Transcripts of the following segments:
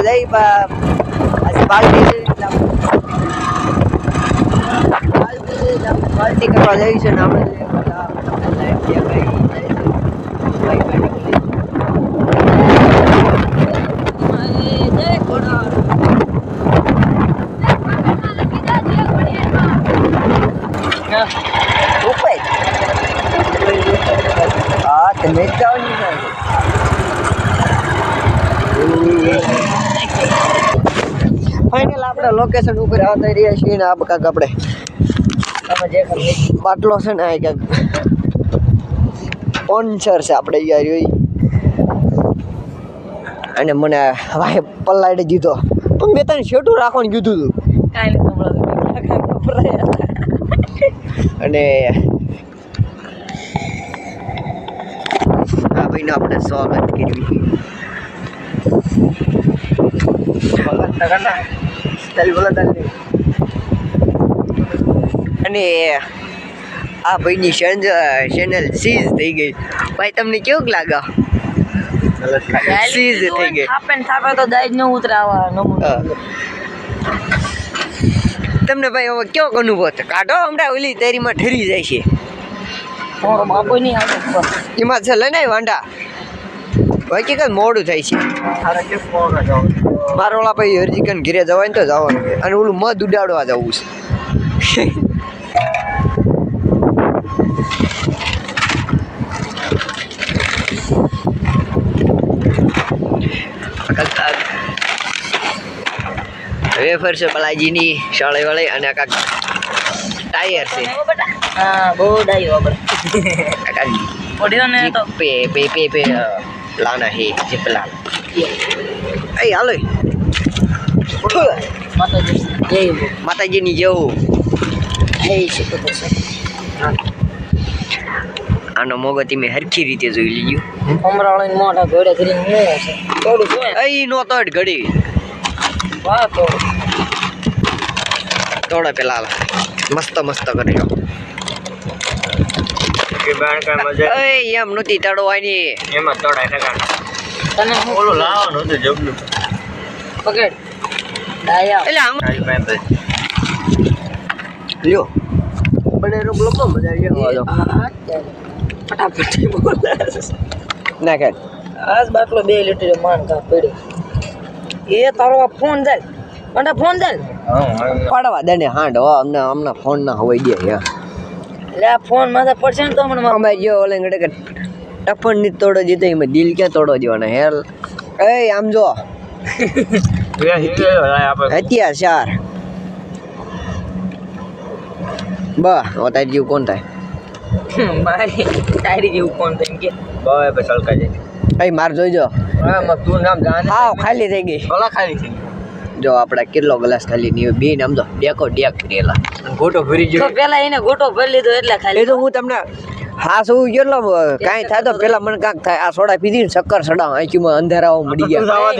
આપણે જઈ આજે બાલટી બાલટી કરવા જઈ છે ને આપણે હા તમે જ જાઓ ને ફાઇનલ આપણે લોકેશન ઉપર આવતા રહ્યા છીએ ને આ કાંક આપણે બાટલો છે ને આ કાંક પોન્સર છે આપણે યાર અને મને ભાઈ પલ્લાડી દીધો. પણ મેં તને છેટું રાખવાનું કીધું હતું અને આ ભાઈનું આપણે સ્વાગત કર્યું. અને આ ભાઈની ચેનલ ચેનલ સીઝ થઈ ગઈ. ભાઈ તમને કેવું લાગે? સીઝ થઈ ગઈ. તો દાજ ન ઉતરાવા તમને ભાઈ હવે કેવો અનુભવ છે કાઢો હમણાં ઓલી તૈરીમાં ઠરી જાય છે. એમાં છે લઈને વાંડા હકીકત મોડું થાય છે. Barulah lapa iyo ri kan giri aja wain to aja wain. Anu ulu ma duda do aja wus. Kakak. Ayo versi balaji ni, shalai balai ane akak. Tayar sih. Ah, boda yo ber. Kakak. Bodihan itu. Pe p p pe. Lana hi, jeplan. Eh, alai. માતાજીની જેવું આનો મોગો તમે હરખી રીતે જોઈ લીધું અમરાળીને મોઢા ઘોડે કરીને થોડું શું નો તોડ ઘડી વાહ તો તોડે પેલા મસ્ત મસ્ત કર્યો એ એમ નહોતી તડવાની તને હું પકડ ડાયા એટલે આમ લ્યો બનેરો બ્લોકો મજા આવી ફટાફટ બોલે ના કે આજ બાટલો બે લીટર માન કા પડ્યો એ તારો આ ફોન જાય મને ફોન જાય પાડવા દે ને હાંડ હો અમને અમને ફોન ના હોય દે યાર એટલે આ ફોન માથે પડશે ને તો મને અમે જો ઓલે ઘડે કે ટપણની તોડો જીતે એમાં દિલ ક્યાં તોડો દેવાના હેર એ આમ જો અત્યાર ચાર. બા તારી જેવું કોણ થાય? મારી તારી જેવું ફોન થઈ કે? ભાઈ માર જોઈજો હાવ ખાલી થઈ ગઈ. જો આપણે કેટલો ગ્લાસ ખાલી નહીં બે આમ તો ડેકો ગોટો ભરી ગયો. પેલા એને ગોટો ભરી લીધો એટલે એ ખાલી તો હું તમને હા શું કેટલો કાંઈ થાય તો પેલા મને કાંક થાય. આ સોડા પીધી ને શક્કર સડા આંખીમાં અંધારાઓ મળી ગયા.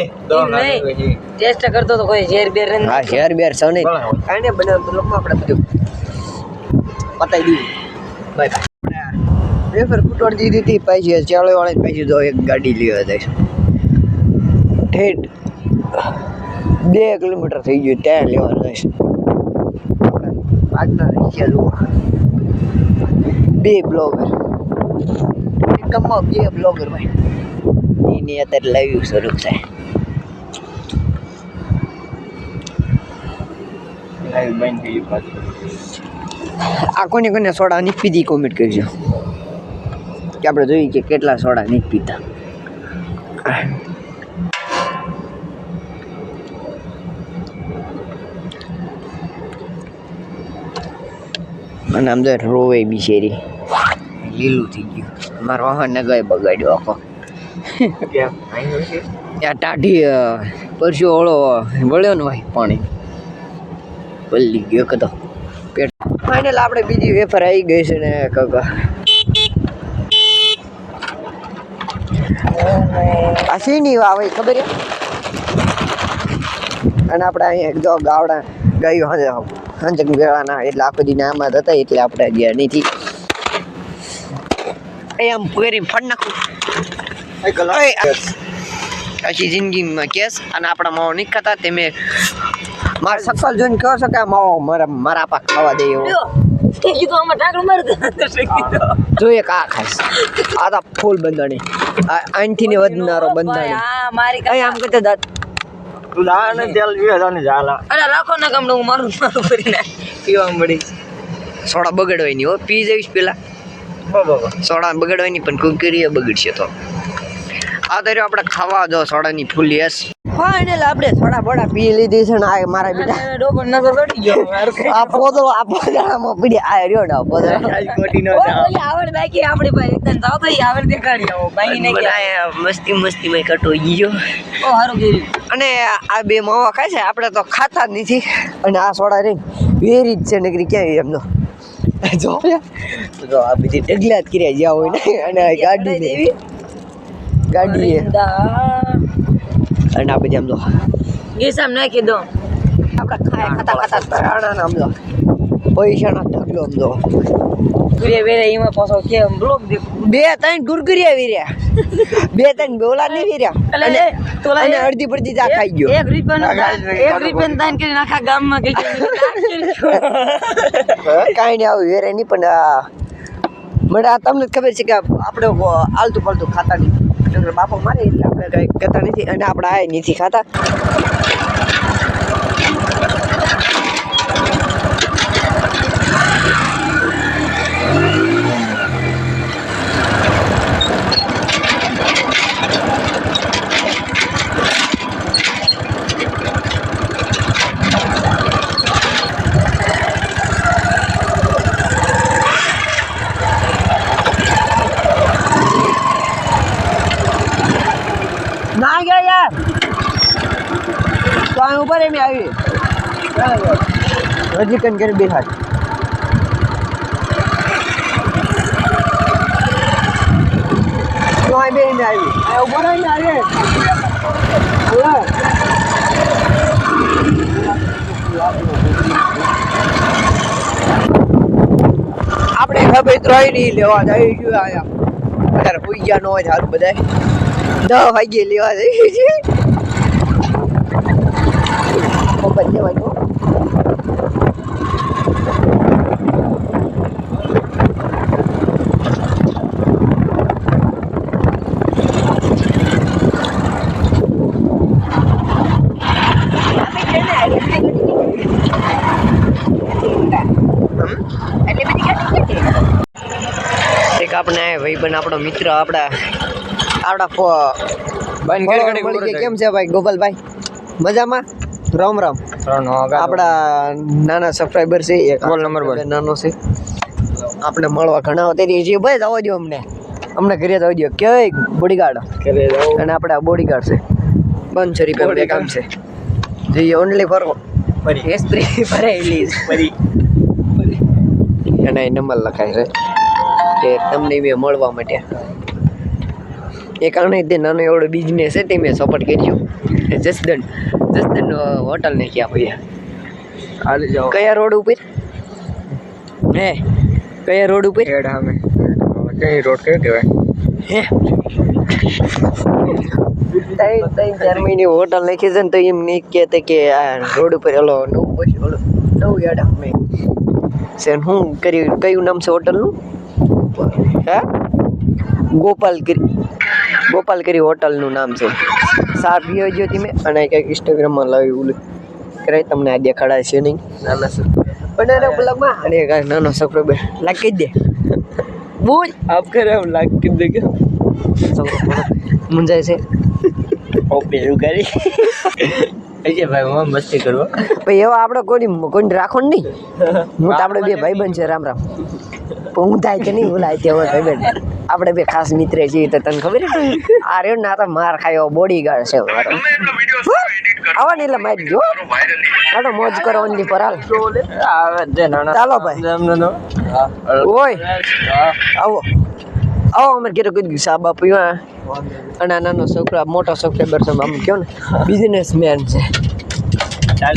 ટેસ્ટ કરતો તો કોઈ ઝેર બેર. હા ઝેર બેર સૌ નહીં કાંઈ ને બને લોકો આપણે બધું. પતાવી દીધું બાય વેફર કુટોડ દીધી હતી પછી ચાલો વાળા પછી તો એક ગાડી લેવા જાય ઠેઠ બે કિલોમીટર થઈ ગયું ત્યાં લેવા દઈશ આજના રહી ગયા લોકો. બે બ્લોગર એકમમાં બે બ્લોગર ભાઈ એની અત્યારે લાઈવ શરૂ થાય આ કોને કોને સોડા નહીં પીધી કોમેન્ટ કરજો કે આપણે જોઈએ કે કેટલા સોડા નહીં પીતા અને આમ તો રોવે બિચારી લીલું થઈ ગયું. મારો વાહન ને ગઈ બગાડ્યો આખો. ત્યાં ટાઢી પરસ્યો ઓળો વળ્યો ને ભાઈ પાણી. પલ્લી ગયો કદો પેટ ફાઇનલ આપણે બીજી વેફર આવી ગઈ છે ને કાકા. આ સીની વાવ ખબર છે? અને આપણે અહીંયા એક જો ગાવડા ગાયું હાજર હાંજક વેળાના એટલે આખો દિન આમાં જ હતા એટલે આપણે ગયા નથી એ આમ પૂરી ફળ નાખું. એ, આખી જિંદગીમાં કેસ અને આપણા માવો નહીં ખાતા તેમે મારા સકલ જોઈને કહો છો કે આ માવો મારા મારા પાક ખાવા દે એવો? જોઈએ કા ખાઈશ. આ તો ફૂલ બંધાણી. આ આનથી ને વધનારો બંધાણી. હા મારી અહીં આમ કરતે દાંત. તું સોડા બગડવાય નહીં હો પી જઈશ પેલા. સોડા બગડવાની પણ કુકરીએ બગડશે તો. આ તો આપણે ખાવા જો સોડાની ફૂલ યસ આપણે સોડા બોડા પી લીધી છે ને આ મારા બેટા. ડોબર નજર પડી ગયો આ પોદળો આ પોદળામાં પડી આ રહ્યો ને આ પોદળો. નો આવડ બાકી આપણી પાસે. એકદમ જાવ તો આવડ દેખાડી આવો. બાકી નહીં ગયા. મસ્તી મસ્તી માં કટો ગયો. ઓ હારું અને આ બે માવા ખાય છે. આપણે તો ખાતા જ નથી. અને આ સોડા રહી વેરી જ છે નગરી ક્યાંય એમનો. જો. જો આ બધી ઢગલા જ કર્યા જ્યાં હોય ને અને ગાડી ગાડી અને આ બધી આમ જો. ગીસામ નાખી દો. આપણે ખાય ખાતા ખાતા આમ જો. પૈસાના ઢગલો આમ જો. વેરે વેર્યા એમાં પાછો કેમ બ્લોક બે ત્રણ ગુરગુરિયા વીર્યા. બે ત્રણ બોલા નહીં વેર્યા. એટલે અને તોલા ને અડધી પડતી જા ખાઈ ગયો. એક રૂપિયાનું એક રૂપિયાનું દાન કરીને આખા ગામમાં ગઈ કાંઈ નહીં આવું વેરે નહીં પણ મને આ તમને ખબર છે કે આપણે આલતું પાલતું ખાતા નહીં. બાપો મારે એટલે આપણે કંઈ કરતા નથી અને આપણે આ નથી ખાતા ના ગયા યાર તો અહીં ઉપર એમ આવી. હજી છે. તો અહીં બે એમ આવી. આવી આપણે ખબર ત્રણ નહીં લેવા જઈ ગયું આયા. અત્યારે પૂજ્યા નો હોય સારું બધા દસ વાગ્યે લેવા જઈએ એક આપણે ભાઈબંધ આપણો મિત્ર આપણા આપણા. કેમ છે ભાઈ? ગોપાલભાઈ? મજામાં? રામ રામ. આપણા નાના સબસ્ક્રાઈબર છે એક બોલ નંબર. નાનો છે. આપણે મળવા ઘણા અત્યારે જે ભાઈ આવવા દો અમને. અમને ઘરે જવા દો કેવાય બોડીગાર્ડ અને આપણા બોડીગાર્ડ છે. બંધ છે કામ છે. જઈએ ઓનલી ફોર. એસ્ત્રી ભરેલી એના નંબર લખાય છે કે તમને મેં મળવા માટે. એ કારણે તે નાનો એવડો બિઝનેસ છે તે મેં સપોર્ટ કર્યો. જસદન જસદન હોટલ ને ક્યાં ભાઈ કયા રોડ ઉપર? હે? કયા રોડ ઉપર? હેડ અમે કઈ રોડ કયો કહેવાય? હે? ત્રણ ત્રણ ચાર મહિની હોટલ નાખી છે ને તો એમ નહીં કહેતા કે આ રોડ ઉપર ઓલો નવું બસ ઓલો નવું યાદ અમે છે શું કર્યું કયું નામ છે હોટલનું? હે? ગોપાલ કરી ગોપાલ કરી હોટલનું નામ છે. સાર પીઓ જો તમે અને કંઈક ઇન્સ્ટાગ્રામમાં લાવી ઓલું. કરાય તમને આ દેખાડાય છે નહીં? નાના સર. પણ એના બ્લોગમાં? અને નાનો સફરો બે. લાગી દે. બોલ. આપ કરે એમ લાગી દે કે. મુંજાય છે. ઓપે કરી અજય ભાઈ હું મસ્તી કરવા પછી એવા આપણે કોઈ કોઈને રાખો નહીં. હું તો આપણે બે ભાઈબંધ છે રામ રામ. હું થાય કે નહીં ભૂલાય તે હોય ભાઈબંધ. આપણે બે ખાસ મિત્ર છીએ તો તને ખબર આ રહ્યો ના તો માર ખાયો બોડી ગાર્ડ છે. મારો આવો ને એટલે મારી જો. આટો મોજ કરો ઓનલી પર હાલ. ચાલો ભાઈ. ઓય. આવો. આવો અમારે કેટલો કીધું સાબ પીવા અને નાનો છોકરો મોટો સબસ્ક્રાઈબર છે, આમ કહો ને બિઝનેસમેન છે. ચાલ